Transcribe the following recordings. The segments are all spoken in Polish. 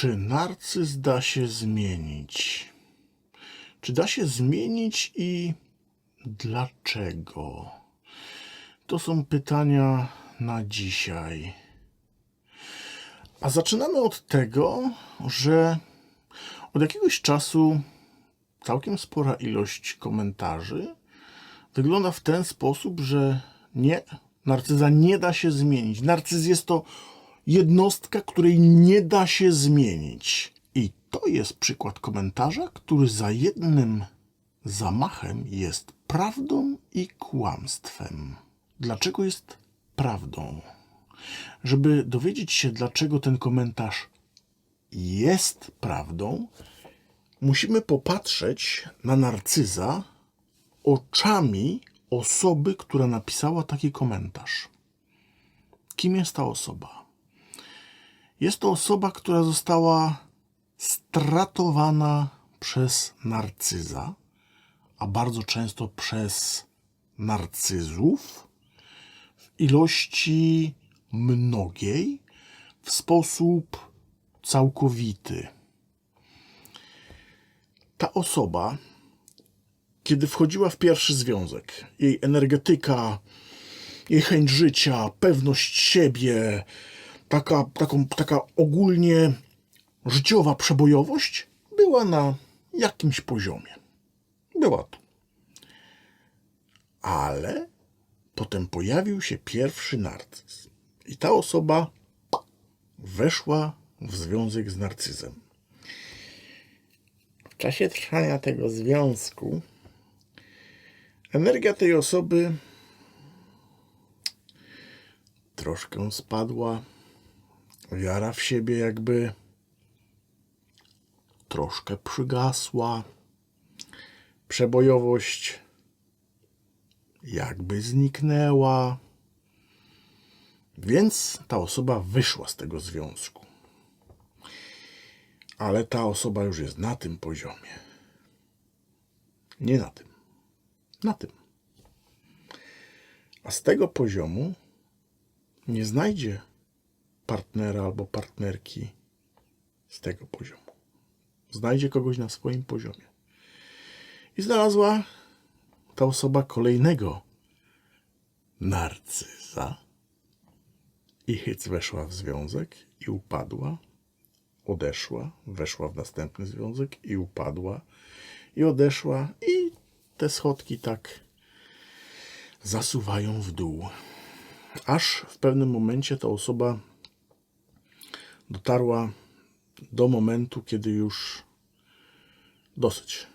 Czy narcyz da się zmienić? Czy da się zmienić i dlaczego? To są pytania na dzisiaj. A zaczynamy od tego, że od jakiegoś czasu całkiem spora ilość komentarzy wygląda w ten sposób, że nie, narcyza nie da się zmienić. Narcyz jest to jednostka, której nie da się zmienić. I to jest przykład komentarza, który za jednym zamachem jest prawdą i kłamstwem. Dlaczego jest prawdą? Żeby dowiedzieć się, dlaczego ten komentarz jest prawdą, musimy popatrzeć na narcyza oczami osoby, która napisała taki komentarz. Kim jest ta osoba? Jest to osoba, która została stratowana przez narcyza, a bardzo często przez narcyzów w ilości mnogiej w sposób całkowity. Ta osoba, kiedy wchodziła w pierwszy związek, jej energetyka, jej chęć życia, pewność siebie, taka, taką, taka ogólnie życiowa przebojowość była na jakimś poziomie. Była tu. Ale potem pojawił się pierwszy narcyz. I ta osoba weszła w związek z narcyzem. W czasie trwania tego związku energia tej osoby troszkę spadła. Wiara w siebie jakby troszkę przygasła. Przebojowość jakby zniknęła. Więc ta osoba wyszła z tego związku. Ale ta osoba już jest na tym poziomie. Nie na tym. Na tym. A z tego poziomu nie znajdzie partnera albo partnerki z tego poziomu. Znajdzie kogoś na swoim poziomie. I znalazła ta osoba kolejnego narcyza. I hyc weszła w związek i upadła. Odeszła, weszła w następny związek i upadła. I odeszła. I te schodki tak zasuwają w dół. Aż w pewnym momencie ta osoba dotarła do momentu, kiedy już dosyć.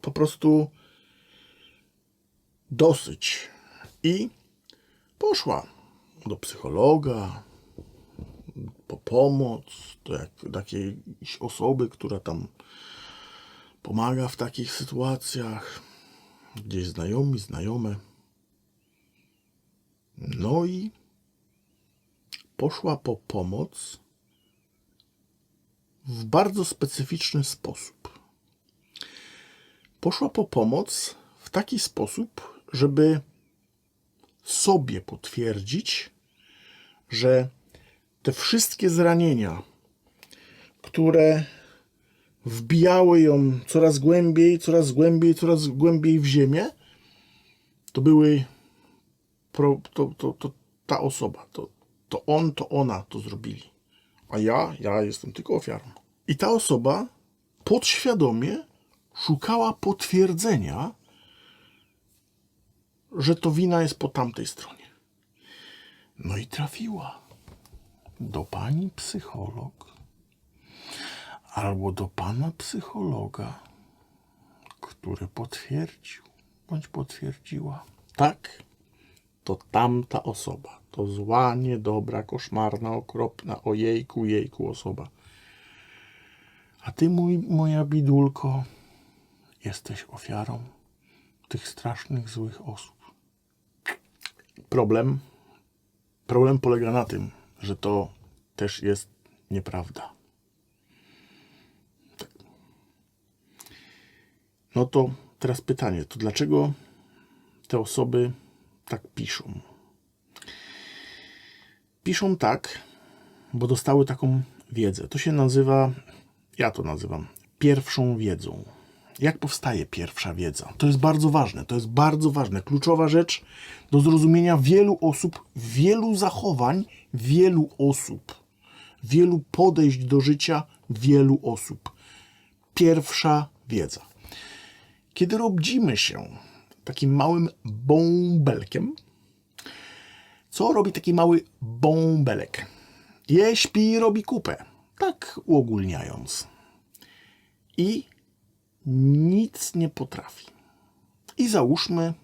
Po prostu dosyć. I poszła do psychologa po pomoc, do, jak, jakiejś osoby, która tam pomaga w takich sytuacjach, gdzieś znajomi, znajome. No i poszła po pomoc w bardzo specyficzny sposób. Poszła po pomoc w taki sposób, żeby sobie potwierdzić, że te wszystkie zranienia, które wbijały ją coraz głębiej, coraz głębiej, coraz głębiej w ziemię, to były pro, to, to, to ta osoba, to, to on, to ona to zrobili. A ja, ja jestem tylko ofiarą. I ta osoba podświadomie szukała potwierdzenia, że to wina jest po tamtej stronie. No i trafiła do pani psycholog albo do pana psychologa, który potwierdził bądź potwierdziła. Tak, to tamta osoba. To zła, niedobra, koszmarna, okropna, ojejku, jejku osoba. A ty, mój, moja bidulko, jesteś ofiarą tych strasznych, złych osób. Problem, problem polega na tym, że to też jest nieprawda. Tak. No to teraz pytanie, to dlaczego te osoby tak piszą? Piszą tak, bo dostały taką wiedzę. To się nazywa, ja to nazywam, pierwszą wiedzą. Jak powstaje pierwsza wiedza? To jest bardzo ważne, to jest bardzo ważne, kluczowa rzecz do zrozumienia wielu osób, wielu zachowań, wielu osób, wielu podejść do życia wielu osób. Pierwsza wiedza. Kiedy rodzimy się takim małym bąbelkiem, co robi taki mały bąbelek? Je, śpi robi kupę. Tak uogólniając. I nic nie potrafi. I załóżmy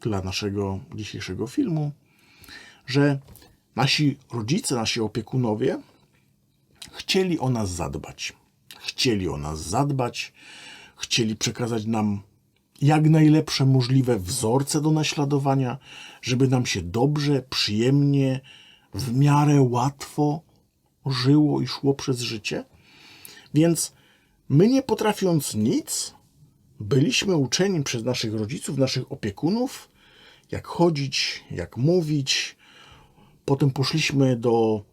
dla naszego dzisiejszego filmu, że nasi rodzice, nasi opiekunowie chcieli o nas zadbać. Chcieli o nas zadbać, chcieli przekazać nam jak najlepsze możliwe wzorce do naśladowania, żeby nam się dobrze, przyjemnie, w miarę łatwo żyło i szło przez życie. Więc my, nie potrafiąc nic, byliśmy uczeni przez naszych rodziców, naszych opiekunów, jak chodzić, jak mówić. Potem poszliśmy do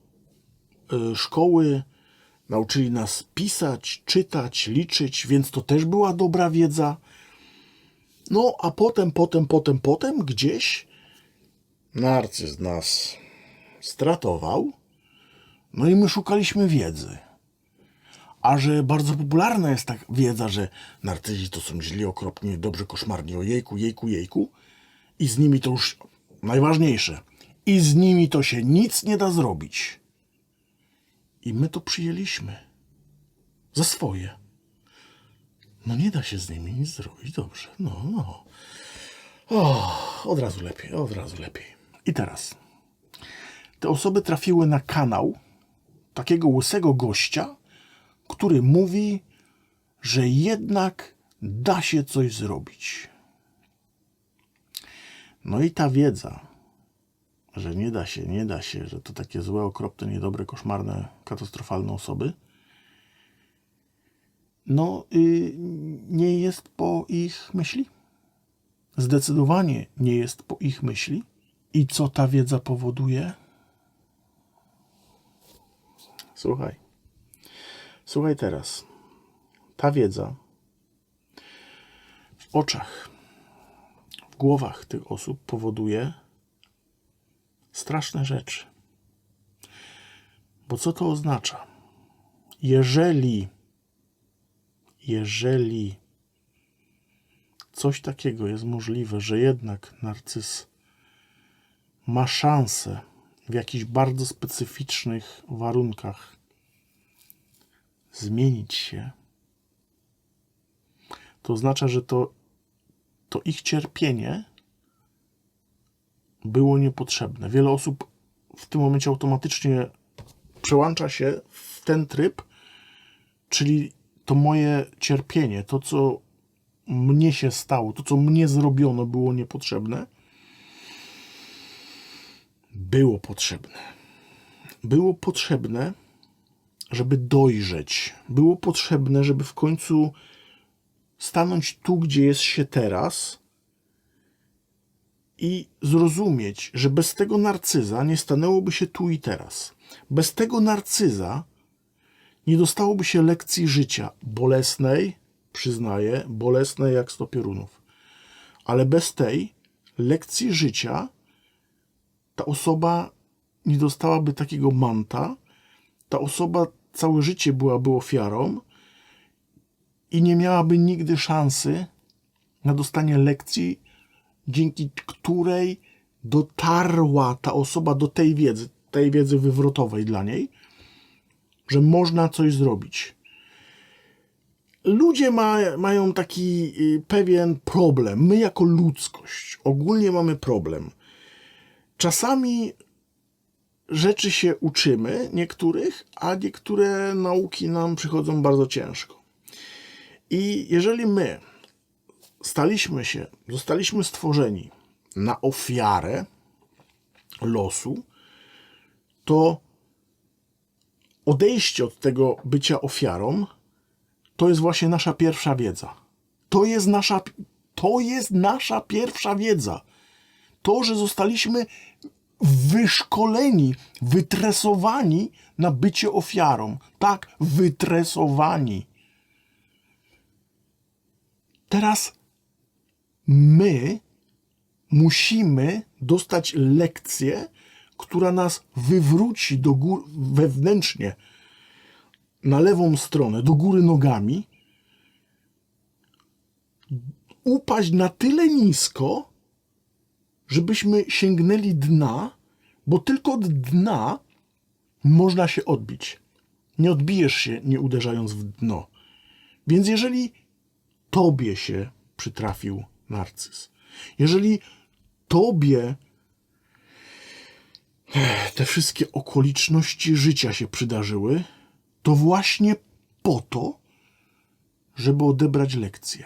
y, szkoły, nauczyli nas pisać, czytać, liczyć, więc to też była dobra wiedza. No, a potem, potem, potem, potem gdzieś narcyz nas stratował, no i my szukaliśmy wiedzy. A że bardzo popularna jest ta wiedza, że narcyzi to są źli, okropni, dobrze, koszmarni, o jejku, jejku, jejku. I z nimi to już najważniejsze. I z nimi to się nic nie da zrobić. I my to przyjęliśmy. Za swoje. No nie da się z nimi nic zrobić. Dobrze. No, no. O, od razu lepiej, od razu lepiej. I teraz. Te osoby trafiły na kanał takiego łysego gościa, który mówi, że jednak da się coś zrobić. No i ta wiedza, że nie da się, nie da się, że to takie złe, okropne, niedobre, koszmarne, katastrofalne osoby, no y, nie jest po ich myśli. Zdecydowanie nie jest po ich myśli. I co ta wiedza powoduje? Słuchaj. Słuchaj teraz. Ta wiedza w oczach, w głowach tych osób powoduje straszne rzeczy. Bo co to oznacza? Jeżeli, jeżeli coś takiego jest możliwe, że jednak narcyz ma szansę w jakichś bardzo specyficznych warunkach zmienić się, to oznacza, że to, to ich cierpienie było niepotrzebne. Wiele osób w tym momencie automatycznie przełącza się w ten tryb, czyli to moje cierpienie, to co mnie się stało, to co mnie zrobiono, było niepotrzebne. Było potrzebne. Było potrzebne, żeby dojrzeć. Było potrzebne, żeby w końcu stanąć tu, gdzie jest się teraz i zrozumieć, że bez tego narcyza nie stanęłoby się tu i teraz. Bez tego narcyza nie dostałoby się lekcji życia bolesnej, przyznaję, bolesnej jak sto piorunów. Ale bez tej lekcji życia ta osoba nie dostałaby takiego manta, ta osoba całe życie byłaby ofiarą i nie miałaby nigdy szansy na dostanie lekcji, dzięki której dotarła ta osoba do tej wiedzy, tej wiedzy wywrotowej dla niej, że można coś zrobić. Ludzie ma, mają taki y, pewien problem. My, jako ludzkość, ogólnie mamy problem. Czasami rzeczy się uczymy, niektórych, a niektóre nauki nam przychodzą bardzo ciężko. I jeżeli my staliśmy się, zostaliśmy stworzeni na ofiarę losu, to odejście od tego bycia ofiarą to jest właśnie nasza pierwsza wiedza. To jest nasza, to jest nasza pierwsza wiedza. To, że zostaliśmy wyszkoleni, wytresowani na bycie ofiarą. Tak, wytresowani. Teraz my musimy dostać lekcję, która nas wywróci do góry wewnętrznie, na lewą stronę, do góry nogami, upaść na tyle nisko, żebyśmy sięgnęli dna, bo tylko od dna można się odbić. Nie odbijesz się, nie uderzając w dno. Więc jeżeli tobie się przytrafił narcyz, jeżeli tobie te wszystkie okoliczności życia się przydarzyły, to właśnie po to, żeby odebrać lekcję.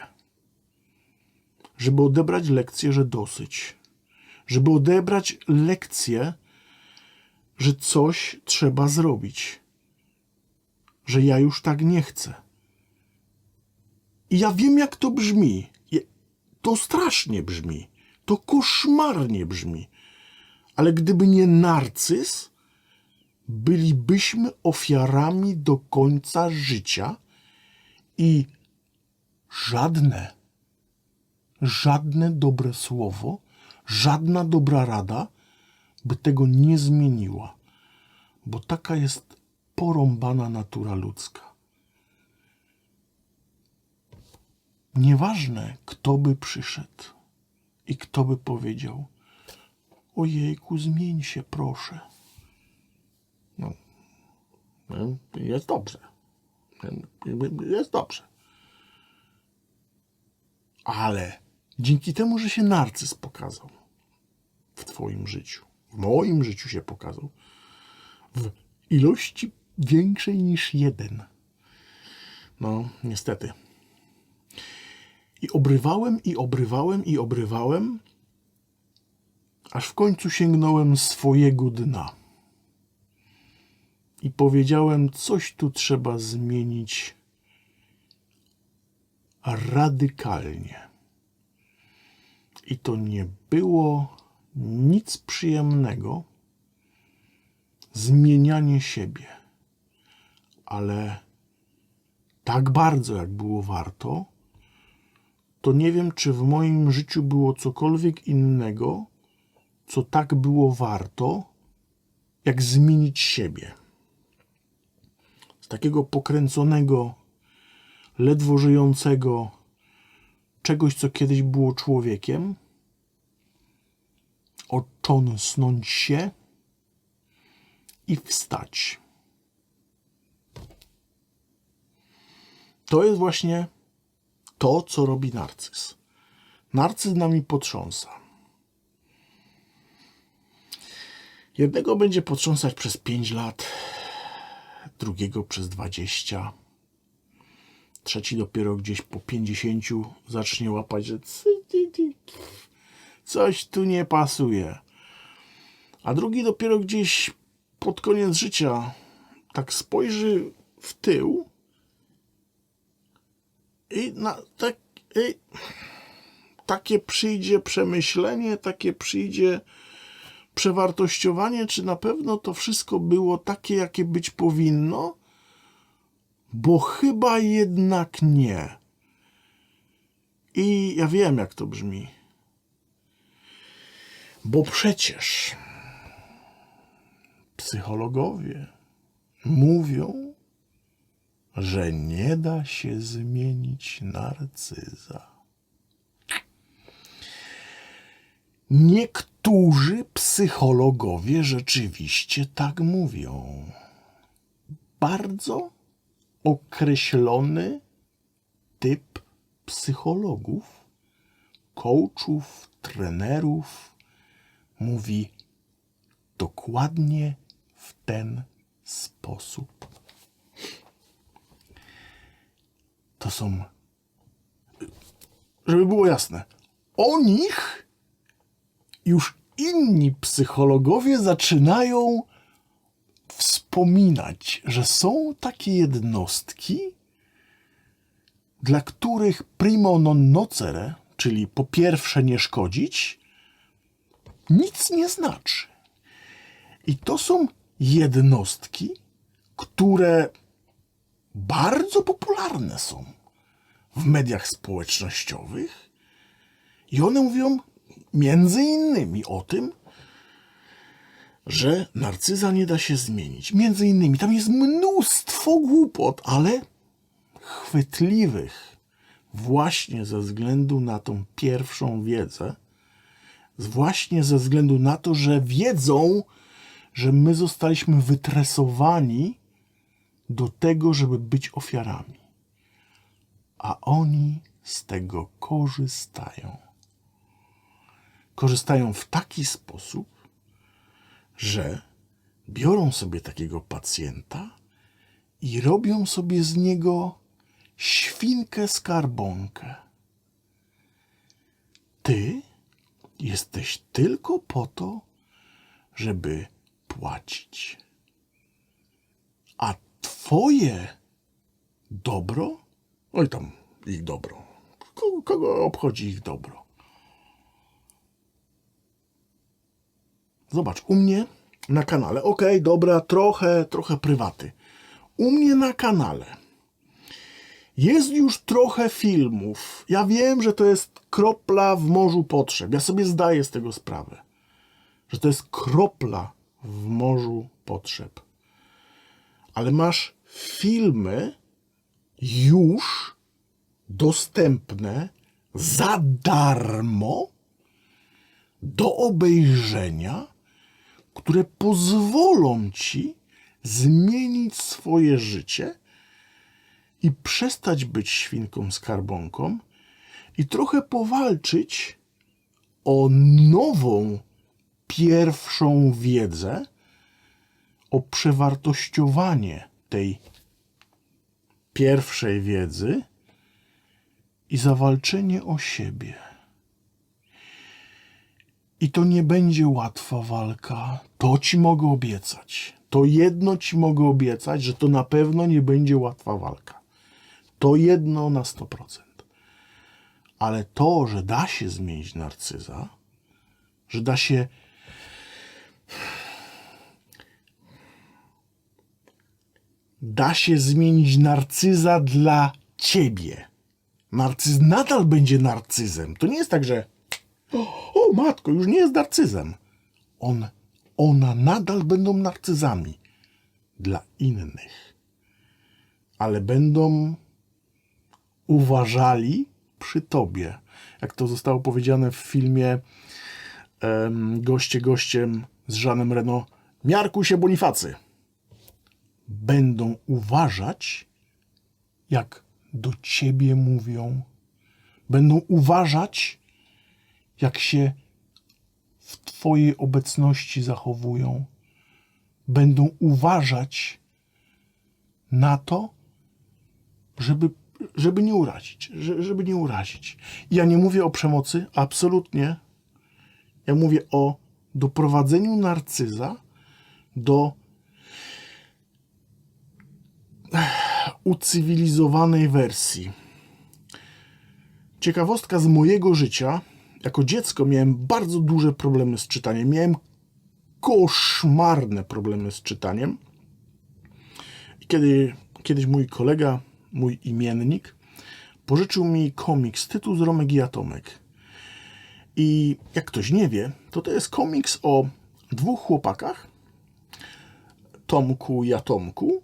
Żeby odebrać lekcję, że dosyć. Żeby odebrać lekcję, że coś trzeba zrobić. Że ja już tak nie chcę. I ja wiem, jak to brzmi. To strasznie brzmi. To koszmarnie brzmi. Ale gdyby nie narcyz, bylibyśmy ofiarami do końca życia i żadne, żadne dobre słowo, żadna dobra rada by tego nie zmieniła, bo taka jest porąbana natura ludzka. Nieważne, kto by przyszedł i kto by powiedział: Ojejku, zmień się, proszę. No, jest dobrze. Jest dobrze. Ale dzięki temu, że się narcyz pokazał w Twoim życiu, w moim życiu się pokazał, w ilości większej niż jeden. No, niestety. I obrywałem, i obrywałem, i obrywałem, aż w końcu sięgnąłem swojego dna. I powiedziałem, coś tu trzeba zmienić radykalnie. I to nie było nic przyjemnego zmienianie siebie, ale tak bardzo, jak było warto, to nie wiem, czy w moim życiu było cokolwiek innego, co tak było warto, jak zmienić siebie. Z takiego pokręconego, ledwo żyjącego czegoś, co kiedyś było człowiekiem, ocząsnąć się i wstać. To jest właśnie to, co robi narcyz. Narcyz nami potrząsa. Jednego będzie potrząsać przez 5 lat, drugiego przez 20, trzeci dopiero gdzieś po 50 zacznie łapać, że coś tu nie pasuje. A drugi dopiero gdzieś pod koniec życia tak spojrzy w tył i na tak, i, takie przyjdzie przemyślenie, takie przyjdzie przewartościowanie, czy na pewno to wszystko było takie, jakie być powinno? Bo chyba jednak nie. I ja wiem, jak to brzmi. Bo przecież psychologowie mówią, że nie da się zmienić narcyza. Niektórzy psychologowie rzeczywiście tak mówią. Bardzo określony typ psychologów, coachów, trenerów mówi dokładnie w ten sposób. To są, żeby było jasne, o nich już inni psychologowie zaczynają wspominać, że są takie jednostki, dla których primo non nocere, czyli po pierwsze nie szkodzić, nic nie znaczy. I to są jednostki, które bardzo popularne są w mediach społecznościowych. I one mówią między innymi o tym, że narcyza nie da się zmienić. Między innymi tam jest mnóstwo głupot, ale chwytliwych właśnie ze względu na tą pierwszą wiedzę, właśnie ze względu na to, że wiedzą, że my zostaliśmy wytresowani do tego, żeby być ofiarami. A oni z tego korzystają. Korzystają w taki sposób, że biorą sobie takiego pacjenta i robią sobie z niego świnkę skarbonkę. Ty jesteś tylko po to, żeby płacić. A twoje dobro? Oj tam, ich dobro. Kogo, obchodzi ich dobro? Zobacz, u mnie na kanale, okej, dobra, trochę, trochę prywaty. U mnie na kanale jest już trochę filmów. Ja wiem, że to jest kropla w morzu potrzeb. Ja sobie zdaję z tego sprawę, że to jest kropla w morzu potrzeb. Ale masz filmy już dostępne za darmo do obejrzenia, które pozwolą ci zmienić swoje życie i przestać być świnką skarbonką i trochę powalczyć o nową, pierwszą wiedzę, o przewartościowanie tej pierwszej wiedzy i zawalczenie o siebie. I to nie będzie łatwa walka. To ci mogę obiecać. To jedno ci mogę obiecać, że to na pewno nie będzie łatwa walka. To jedno na 100%. Ale to, że da się zmienić narcyza, że da się da się zmienić narcyza dla ciebie. Narcyz nadal będzie narcyzem. To nie jest tak, że o, matko, już nie jest narcyzem. On, ona nadal będą narcyzami dla innych. Ale będą uważali przy tobie. Jak to zostało powiedziane w filmie Goście gościem z Żanem Reno. Miarku się Bonifacy. Będą uważać, jak do ciebie mówią. Będą uważać, jak się w Twojej obecności zachowują, będą uważać na to, żeby, żeby nie urazić, że- żeby nie urazić. Ja nie mówię o przemocy, absolutnie. Ja mówię o doprowadzeniu narcyza do ucywilizowanej wersji. Ciekawostka z mojego życia. Jako dziecko miałem bardzo duże problemy z czytaniem. Miałem koszmarne problemy z czytaniem. I kiedy kiedyś mój kolega, mój imiennik, pożyczył mi komiks Tytuł z Romek i Atomek. I jak ktoś nie wie, to to jest komiks o dwóch chłopakach, Tomku i Atomku,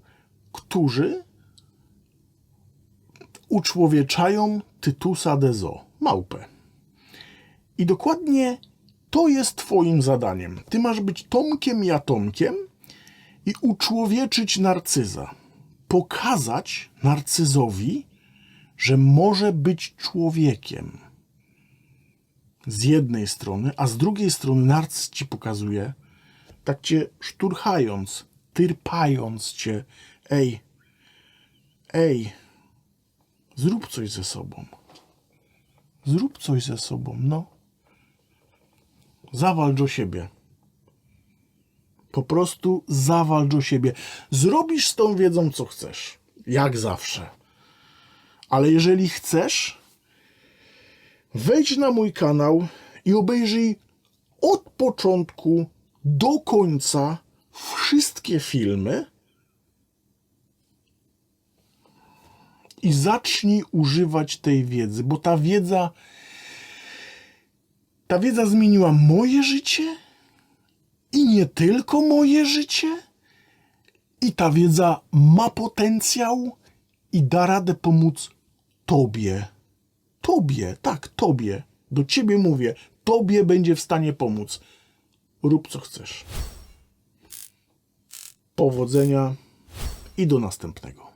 którzy uczłowieczają Tytusa Dezo, małpę. I dokładnie to jest Twoim zadaniem. Ty masz być Tomkiem i Atomkiem i uczłowieczyć narcyza. Pokazać narcyzowi, że może być człowiekiem. Z jednej strony, a z drugiej strony narcyz ci pokazuje, tak cię szturchając, tyrpając cię. Ej, ej, zrób coś ze sobą. Zrób coś ze sobą, no. Zawalcz o siebie. Po prostu zawalcz o siebie. Zrobisz z tą wiedzą, co chcesz. Jak zawsze. Ale jeżeli chcesz, wejdź na mój kanał i obejrzyj od początku do końca wszystkie filmy i zacznij używać tej wiedzy, bo ta wiedza ta wiedza zmieniła moje życie i nie tylko moje życie. I ta wiedza ma potencjał i da radę pomóc Tobie. Tobie, tak, Tobie. Do Ciebie mówię. Tobie będzie w stanie pomóc. Rób co chcesz. Powodzenia i do następnego.